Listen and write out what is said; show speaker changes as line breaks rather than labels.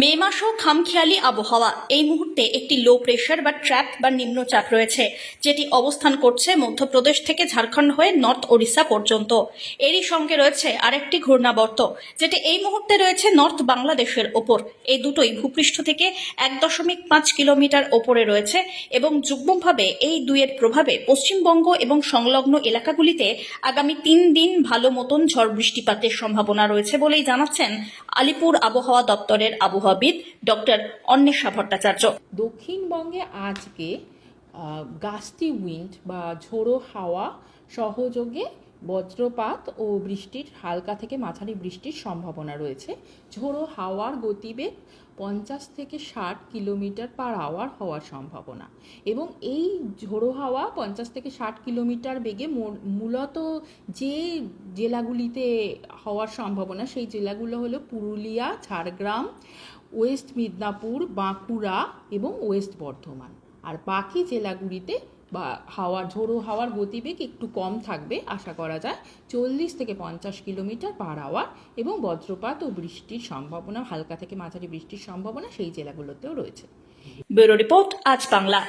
মে মাসও খামখেয়ালি আবহাওয়া। এই মুহূর্তে একটি লো প্রেশার বা ট্র্যাপ বা নিম্নচাপ রয়েছে, যেটি অবস্থান করছে মধ্যপ্রদেশ থেকে ঝাড়খণ্ড হয়ে নর্থ ওড়িশা পর্যন্ত। এরই সঙ্গে রয়েছে আরেকটি ঘূর্ণাবর্ত, যেটি এই মুহূর্তে রয়েছে নর্থ বাংলাদেশের ওপর। এই দুটোই ভূপৃষ্ঠ থেকে এক দশমিক পাঁচ কিলোমিটার ওপরে রয়েছে এবং যুগ্মভাবে এই দুইয়ের প্রভাবে পশ্চিমবঙ্গ এবং সংলগ্ন এলাকাগুলিতে আগামী তিন দিন ভালো মতন ঝড় বৃষ্টিপাতের সম্ভাবনা রয়েছে বলেই জানাচ্ছেন আলিপুর আবহাওয়া দপ্তরের আবহাওয়াবিদ ডক্টর অন্বেষা ভট্টাচার্য।
দক্ষিণবঙ্গে আজকে গাস্টি উইন্ড বা ঝোড়ো হাওয়া সহযোগে বজ্রপাত ও বৃষ্টির, হালকা থেকে মাঝারি বৃষ্টির সম্ভাবনা রয়েছে। ঝোড়ো হাওয়ার গতিবেগ পঞ্চাশ থেকে ষাট কিলোমিটার পার আওয়ার হওয়ার সম্ভাবনা। এবং এই ঝোড়ো হাওয়া পঞ্চাশ থেকে ষাট কিলোমিটার বেগে মূলত যে জেলাগুলিতে হওয়ার সম্ভাবনা, সেই জেলাগুলো হলো পুরুলিয়া, ঝাড়গ্রাম, ওয়েস্ট মিদনাপুর, বাঁকুড়া এবং ওয়েস্ট বর্ধমান। আর বাকি জেলাগুলিতে বা হাওয়ার ঝোড়ো হাওয়ার গতিবেগ একটু কম থাকবে, আশা করা যায়। চল্লিশ থেকে পঞ্চাশ কিলোমিটার পার আওয়ার এবং বজ্রপাত ও বৃষ্টির সম্ভাবনা, হালকা থেকে মাঝারি বৃষ্টির সম্ভাবনা সেই জেলাগুলোতেও রয়েছে।
ব্যুরো রিপোর্ট, আজ বাংলা।